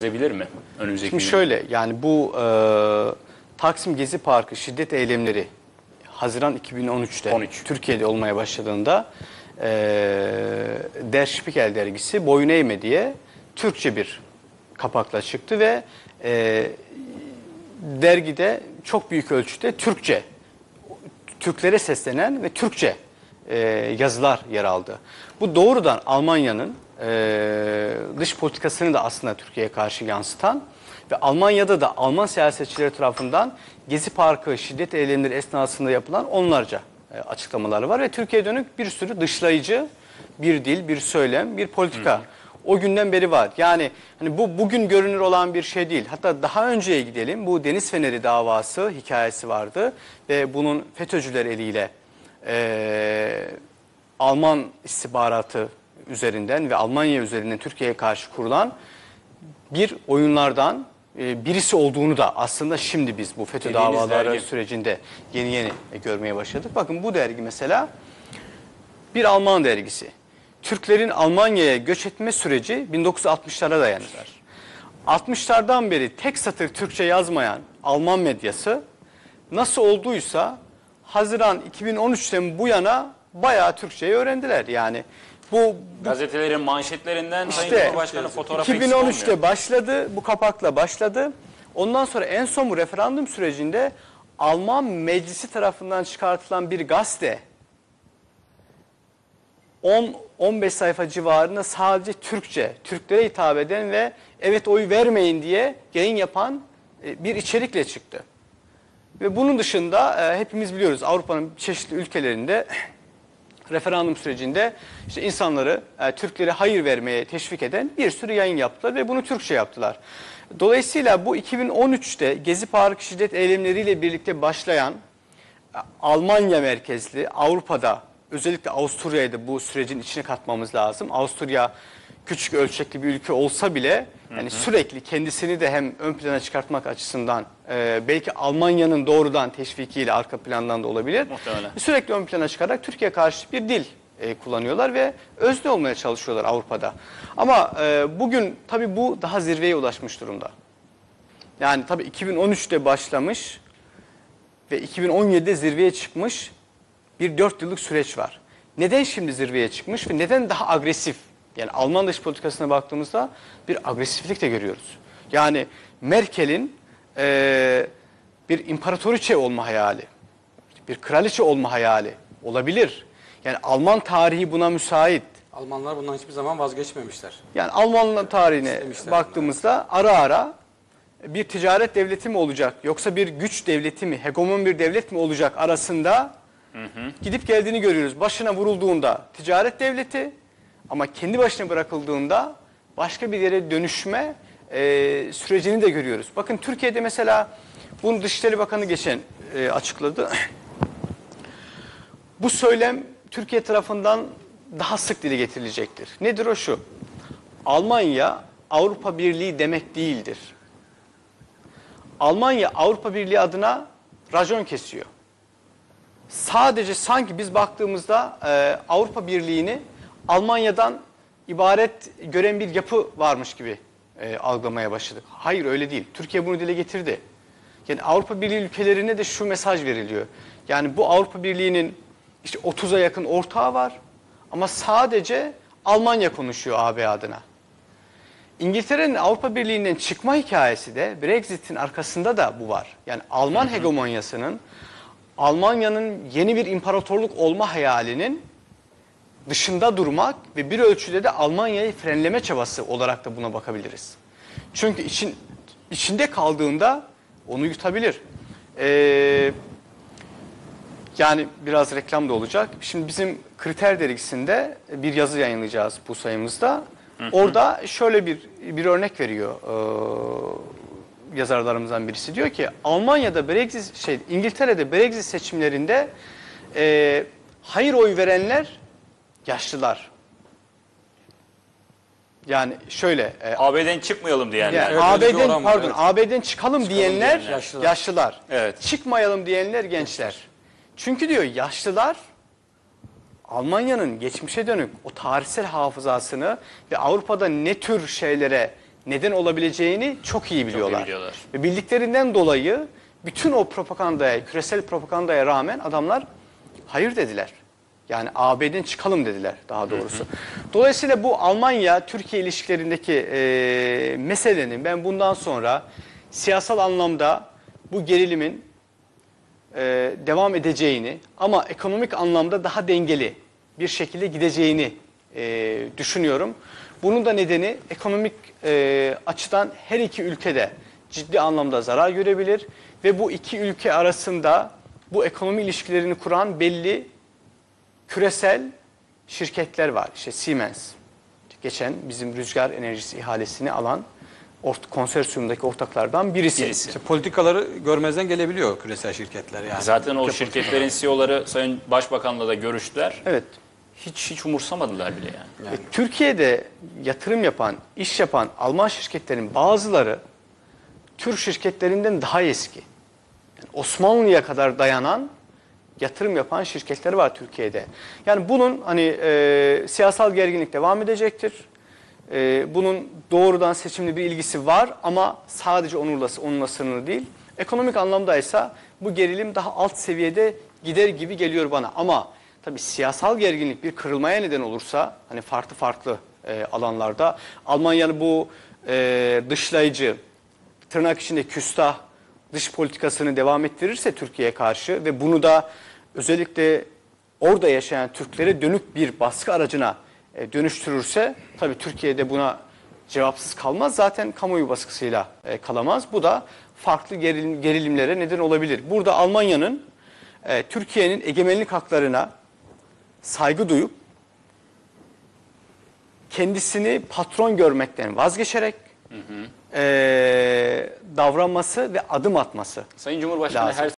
Çözebilir mi önümüzdeki Şimdi gün? şöyle yani bu e, Taksim Gezi Parkı şiddet eylemleri Haziran 2013'te 13. Türkiye'de olmaya başladığında e, Der Spiegel dergisi Boyun Eğme diye Türkçe bir kapakla çıktı ve e, dergide çok büyük ölçüde Türkçe Türklere seslenen ve Türkçe e, yazılar yer aldı. Bu doğrudan Almanya'nın e, dış politikasını da aslında Türkiye'ye karşı yansıtan ve Almanya'da da Alman siyasetçileri tarafından Gezi Parkı şiddet eylemleri esnasında yapılan onlarca e, açıklamaları var ve Türkiye'ye dönük bir sürü dışlayıcı bir dil, bir söylem, bir politika o günden beri var. Yani hani bu bugün görünür olan bir şey değil. Hatta daha önceye gidelim. Bu Deniz Feneri davası hikayesi vardı ve bunun FETÖ'cüler eliyle eee, Alman istihbaratı üzerinden ve Almanya üzerinden Türkiye'ye karşı kurulan bir oyunlardan e, birisi olduğunu da aslında şimdi biz bu FETÖ Dediğiniz davaları dergi. sürecinde yeni yeni görmeye başladık. Bakın bu dergi mesela bir Alman dergisi. Türklerin Almanya'ya göç etme süreci 1960'lara dayanır. 60'lardan beri tek satır Türkçe yazmayan Alman medyası nasıl olduysa Haziran 2013'ten bu yana bayağı Türkçeyi öğrendiler. Yani bu, bu Gazetelerin manşetlerinden Sayın İşte, Cumhurbaşkanı fotoğrafı eksik 2013'te olmuyor. başladı, bu kapakla başladı. Ondan sonra en son bu referandum sürecinde Alman meclisi tarafından çıkartılan bir gazete 10-15 sayfa civarında sadece Türkçe, Türklere hitap eden ve evet oy vermeyin diye yayın yapan e, bir içerikle çıktı. Ve bunun dışında e, hepimiz biliyoruz Avrupa'nın çeşitli ülkelerinde referandum sürecinde işte insanları, e, Türklere hayır vermeye teşvik eden bir sürü yayın yaptılar ve bunu Türkçe yaptılar. Dolayısıyla bu 2013'te Gezi Parkı şiddet eylemleriyle birlikte başlayan e, Almanya merkezli Avrupa'da özellikle Avusturya'yı da bu sürecin içine katmamız lazım. Avusturya küçük ölçekli bir ülke olsa bile yani sürekli kendisini de hem ön plana çıkartmak açısından e, belki Almanya'nın doğrudan teşvikiyle arka plandan da olabilir. Muhtemelen. Sürekli ön plana çıkarak Türkiye karşı bir dil e, kullanıyorlar ve özne olmaya çalışıyorlar Avrupa'da. Ama e, bugün tabii bu daha zirveye ulaşmış durumda. Yani tabii 2013'te başlamış ve 2017'de zirveye çıkmış bir 4 yıllık süreç var. Neden şimdi zirveye çıkmış ve neden daha agresif? Yani Alman dış politikasına baktığımızda bir agresiflik de görüyoruz. Yani Merkel'in eee, bir imparatoriçe olma hayali, bir kraliçe olma hayali olabilir. Yani Alman tarihi buna müsait. Almanlar bundan hiçbir zaman vazgeçmemişler. Yani Alman tarihine İstemişler baktığımızda ara ara bir ticaret devleti mi olacak yoksa bir güç devleti mi, hegemon bir devlet mi olacak arasında gidip geldiğini görüyoruz. Başına vurulduğunda ticaret devleti ama kendi başına bırakıldığında başka bir yere dönüşme e, sürecini de görüyoruz. Bakın Türkiye'de mesela bunu Dışişleri Bakanı geçen e, açıkladı. Bu söylem Türkiye tarafından daha sık dile getirilecektir. Nedir o şu? Almanya Avrupa Birliği demek değildir. Almanya Avrupa Birliği adına racon kesiyor. Sadece sanki biz baktığımızda e, Avrupa Birliği'ni Almanya'dan ibaret gören bir yapı varmış gibi e, algılamaya başladık. Hayır öyle değil. Türkiye bunu dile getirdi. Yani Avrupa Birliği ülkelerine de şu mesaj veriliyor. Yani bu Avrupa Birliği'nin işte 30'a yakın ortağı var ama sadece Almanya konuşuyor AB adına. İngiltere'nin Avrupa Birliği'nden çıkma hikayesi de Brexit'in arkasında da bu var. Yani Alman hegemonyasının Almanya'nın yeni bir imparatorluk olma hayalinin dışında durmak ve bir ölçüde de Almanya'yı frenleme çabası olarak da buna bakabiliriz. Çünkü için, içinde kaldığında onu yutabilir. Ee, yani biraz reklam da olacak. Şimdi bizim kriter dergisinde bir yazı yayınlayacağız bu sayımızda. Orada şöyle bir bir örnek veriyor ee, yazarlarımızdan birisi. Diyor ki Almanya'da Brexit şey İngiltere'de Brexit seçimlerinde e, hayır oy verenler yaşlılar. Yani şöyle e, AB'den çıkmayalım diyenler. yani Evet, AB'den pardon evet. AB'den çıkalım, diyenler, diyenler. yaşlılar. Yaşlılar. Evet. Çıkmayalım diyenler gençler. Çünkü diyor yaşlılar Almanya'nın geçmişe dönük o tarihsel hafızasını ve Avrupa'da ne tür şeylere neden olabileceğini çok iyi biliyorlar. biliyorlar. Ve bildiklerinden dolayı bütün o propagandaya, küresel propagandaya rağmen adamlar hayır dediler. Yani AB'den çıkalım dediler daha doğrusu. Dolayısıyla bu Almanya-Türkiye ilişkilerindeki e, meselenin ben bundan sonra siyasal anlamda bu gerilimin e, devam edeceğini ama ekonomik anlamda daha dengeli bir şekilde gideceğini e, düşünüyorum. Bunun da nedeni ekonomik e, açıdan her iki ülkede ciddi anlamda zarar görebilir ve bu iki ülke arasında bu ekonomi ilişkilerini kuran belli küresel şirketler var. İşte Siemens geçen bizim rüzgar enerjisi ihalesini alan ort konsorsiyumdaki ortaklardan birisi. Birisi. İşte politikaları görmezden gelebiliyor küresel şirketler yani. Zaten o şirketlerin CEO'ları Sayın Başbakan'la da görüştüler. Evet. Hiç hiç umursamadılar bile yani. E, Türkiye'de yatırım yapan, iş yapan Alman şirketlerin bazıları Türk şirketlerinden daha eski. Yani Osmanlı'ya kadar dayanan yatırım yapan şirketler var Türkiye'de. Yani bunun hani e, siyasal gerginlik devam edecektir. E, bunun doğrudan seçimli bir ilgisi var ama sadece onunla, onunla sınırlı değil. Ekonomik anlamda ise bu gerilim daha alt seviyede gider gibi geliyor bana. Ama tabii siyasal gerginlik bir kırılmaya neden olursa hani farklı farklı e, alanlarda Almanya'nın bu e, dışlayıcı tırnak içinde küstah dış politikasını devam ettirirse Türkiye'ye karşı ve bunu da özellikle orada yaşayan Türklere dönük bir baskı aracına e, dönüştürürse tabii Türkiye'de buna cevapsız kalmaz. Zaten kamuoyu baskısıyla e, kalamaz. Bu da farklı gerilim- gerilimlere neden olabilir. Burada Almanya'nın e, Türkiye'nin egemenlik haklarına saygı duyup kendisini patron görmekten vazgeçerek e, davranması ve adım atması Sayın Cumhurbaşkanı Lazım. her